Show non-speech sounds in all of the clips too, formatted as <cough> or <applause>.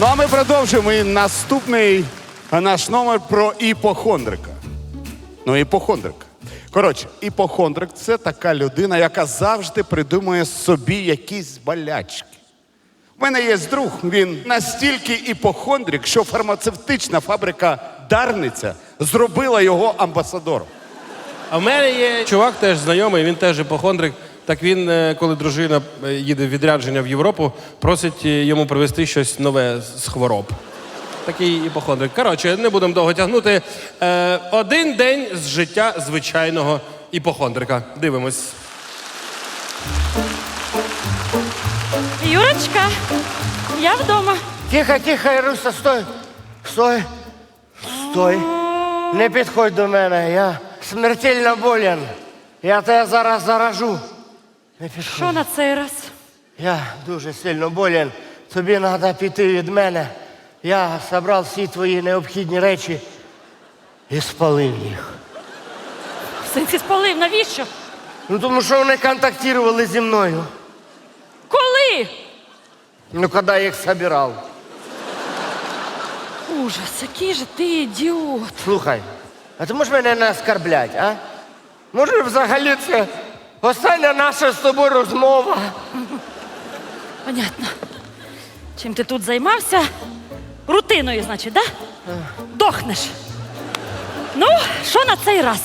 Ну а ми продовжуємо і наступний наш номер про іпохондрика. Ну, іпохондрик. Коротше, іпохондрик це така людина, яка завжди придумує собі якісь болячки. У мене є друг, він настільки іпохондрик, що фармацевтична фабрика Дарниця зробила його амбасадором. А в мене є чувак теж знайомий, він теж іпохондрик. Так він, е, коли дружина е, їде в відрядження в Європу, просить е, йому привезти щось нове з хвороб. Такий іпохондрик. Коротше, не будемо довго тягнути. Е, один день з життя звичайного іпохондрика. Дивимось. Юрочка, я вдома. Тихо, тихо, Іруся, стой. Стой. Стой. Не підходь до мене, я смертельно болен. Я тебе зараз заражу. Не підходь. Що на цей раз? Я дуже сильно болен. Тобі треба піти від мене. Я зібрав всі твої необхідні речі і спалив їх. В сенсі спалив, навіщо? Ну тому що вони контактували зі мною. Коли? Ну, коли я їх збирав. Ужас, який же ти ідіот. Слухай, а ти можеш мене не оскарблять, а? Може, взагалі це остання наша з тобою розмова? Понятно. Чим ти тут займався? Рутиною, значить, да? Дохнеш. Ну, що на цей раз?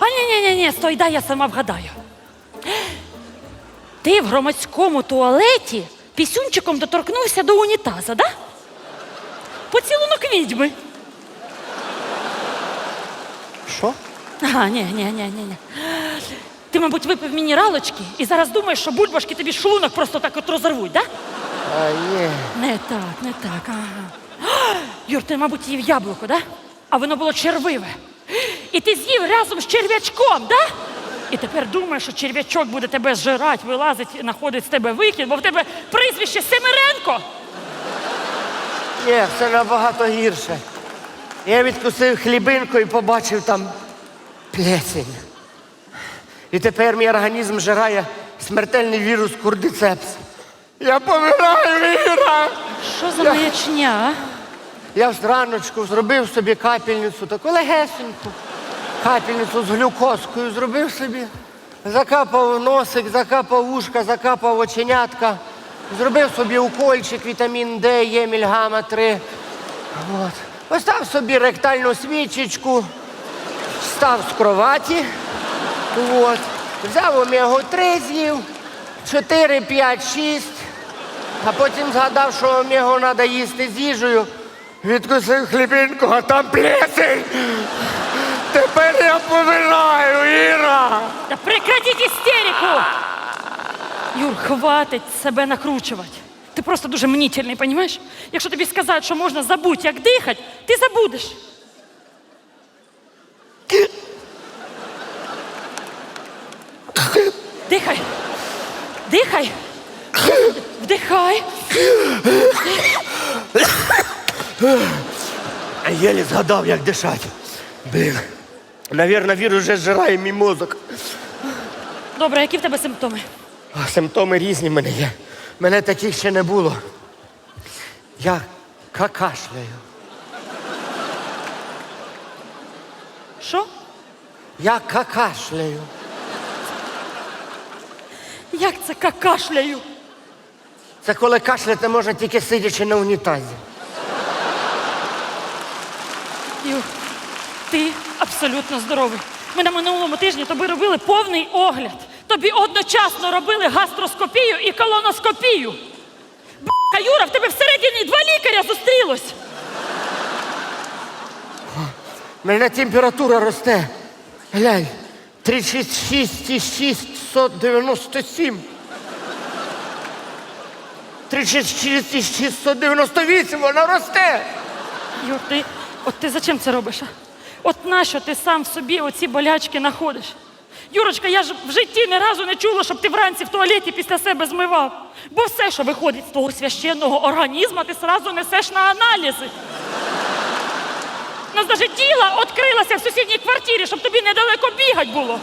А ні, ні, ні, ні, стой, дай я сама вгадаю. Ти в громадському туалеті пісюнчиком доторкнувся до унітаза, да? Поцілунок відьми. Що? Ага, ні, ні, ні, ні, ні. Ти, мабуть, випив мінералочки і зараз думаєш, що бульбашки тобі шлунок просто так от розорвуть, да? А, ні. Не так, не так. Ага. А, <gasps> Юр, ти, мабуть, їв яблуко, да? А воно було червиве. І ти з'їв разом з черв'ячком, да? І тепер думаєш, що черв'ячок буде тебе зжирати, вилазить знаходить з тебе викид, бо в тебе прізвище Семеренко. Ні, це набагато гірше. Я відкусив хлібинку і побачив там плесень. І тепер мій організм жирає смертельний вірус курдицепс. Я помираю, Віра! Що за маячня? а? Я в раночку зробив собі капельницю, таку легесеньку. Капельницю з глюкозкою зробив собі. Закапав носик, закапав ушка, закапав оченятка. Зробив собі укольчик, вітамін Д, є мільгама 3. От. Постав собі ректальну свічечку, встав з кроваті. От. Взяв омегу 3 з'їв, 4, 5, 6. А потім згадав, що омегу треба їсти з їжею. Відкусив хлібинку, а там плесень. Тепер я помираю, Іра. Та прекратіть істерику! Юр, хватить себе накручувати. Ти просто дуже мнітельний, розумієш? Якщо тобі сказати, що можна забути, як дихати, ти забудеш. Дихай. Дихай. Вдихай. Єлі згадав, як дишати. Блін. Навірно, вірус вже зжирає мій мозок. Добре, які в тебе симптоми? А Симптоми різні в мене є. Мене таких ще не було. Я какашляю. Що? Я какашляю. Як це какашляю? Це коли кашляти можна тільки сидячи на унітазі. Ю, ти абсолютно здоровий. Ми на минулому тижні тобі робили повний огляд. Тобі одночасно робили гастроскопію і колоноскопію. Б***ка, Юра, в тебе всередині два лікаря зустрілось. Мене температура росте. Глянь, 36,697. 36,698, вона росте. Юр, ти, от ти зачем це робиш? А? От нащо ти сам в собі оці болячки знаходиш? Юрочка, я ж в житті ні разу не чула, щоб ти вранці в туалеті після себе змивав. Бо все, що виходить з твого священного організму, ти сразу несеш на аналізи. У нас навіть діла відкрилася в сусідній квартирі, щоб тобі недалеко було.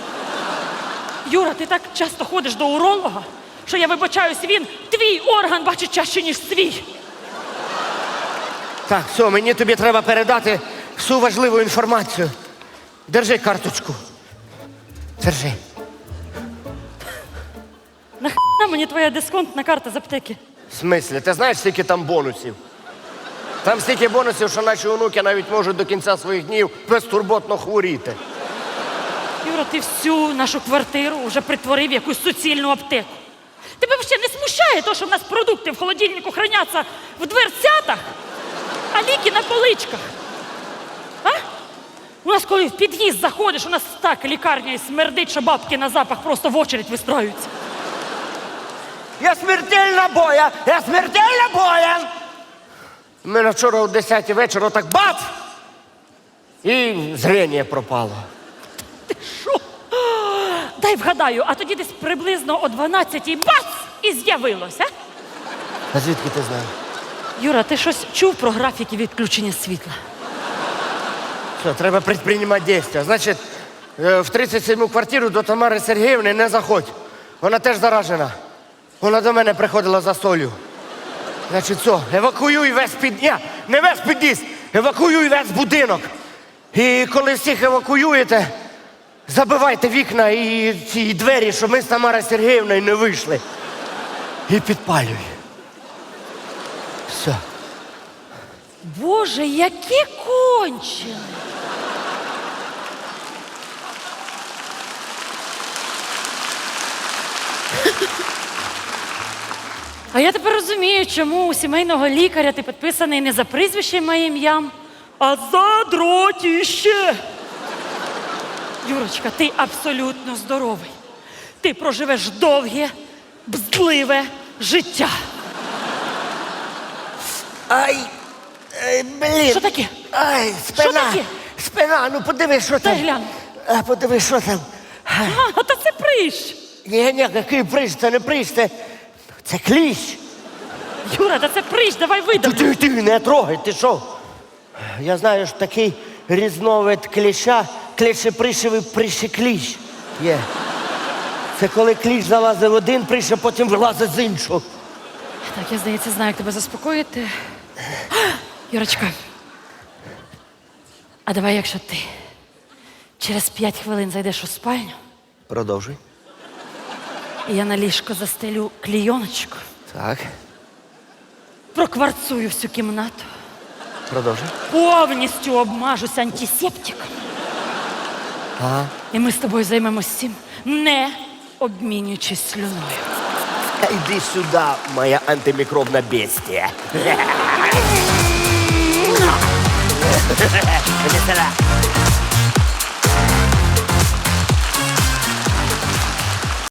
Юра, ти так часто ходиш до уролога, що я вибачаюсь, він твій орган бачить чаще, ніж свій. Так, все, мені тобі треба передати всю важливу інформацію. Держи карточку. Держи. Нахрена мені твоя дисконтна карта з аптеки? В смислі, ти знаєш, скільки там бонусів? Там стільки бонусів, що наші онуки навіть можуть до кінця своїх днів безтурботно хворіти. Юра, ти всю нашу квартиру вже притворив в якусь суцільну аптеку. Тебе взагалі не смущає то, що в нас продукти в холодильнику храняться в дверцятах, а ліки на поличках. А? У нас, коли в під'їзд заходиш, у нас так лікарня і смердить, що бабки на запах просто в очередь вистроюються. Я смертельно боя! Я смертельно боя! У мене вчора о 10 вечора так бац! І зрення пропало. Що? Дай вгадаю, а тоді десь приблизно о 12-й бац! І з'явилося. А звідки ти знаєш? Юра, ти щось чув про графіки відключення світла? Все, треба предпринимати дійства. Значить, е, в 37-му квартиру до Тамари Сергіївни не заходь. Вона теж заражена. Вона до мене приходила за солью. Значить, все, евакуюй весь під... Ні, не весь під'їзд, евакуюй весь будинок. І коли всіх евакуюєте, забивайте вікна і ці двері, щоб ми з Тамарою Сергіївною не вийшли. І підпалюй. Все. Боже, які кончені! А я тепер розумію, чому у сімейного лікаря ти підписаний не за прізвищем моїм ім'ям, а за дротіще. Юрочка, ти абсолютно здоровий. Ти проживеш довге, бздливе життя. Ай, ай, блін. Що таке? Ай, спина. таке? Спина, ну подивись, що там. Дай гляну. А, подивись, що там. А, та це прищ. Ні, ні, який прищ, це не прищ, це, це кліщ. Юра, та це прищ, давай Ти, видавлю. ти, ти не трогай, ти що? Я знаю, що такий різновид кліща, кліщепришевий прищекліщ. Є. Це коли кліщ залазить в один прищ, а потім вилазить з іншого. Так, я здається, знаю, як тебе заспокоїти. <gasps> Юрочка. А давай, якщо ти через п'ять хвилин зайдеш у спальню, Продовжуй. і я на ліжко застелю клійоночку, Так, прокварцую всю кімнату, продовжуй. повністю обмажусь антисептиком. Ага. І ми з тобою займемось цим, не обмінюючись слюною. Іди сюди, моя антимікробна бестія.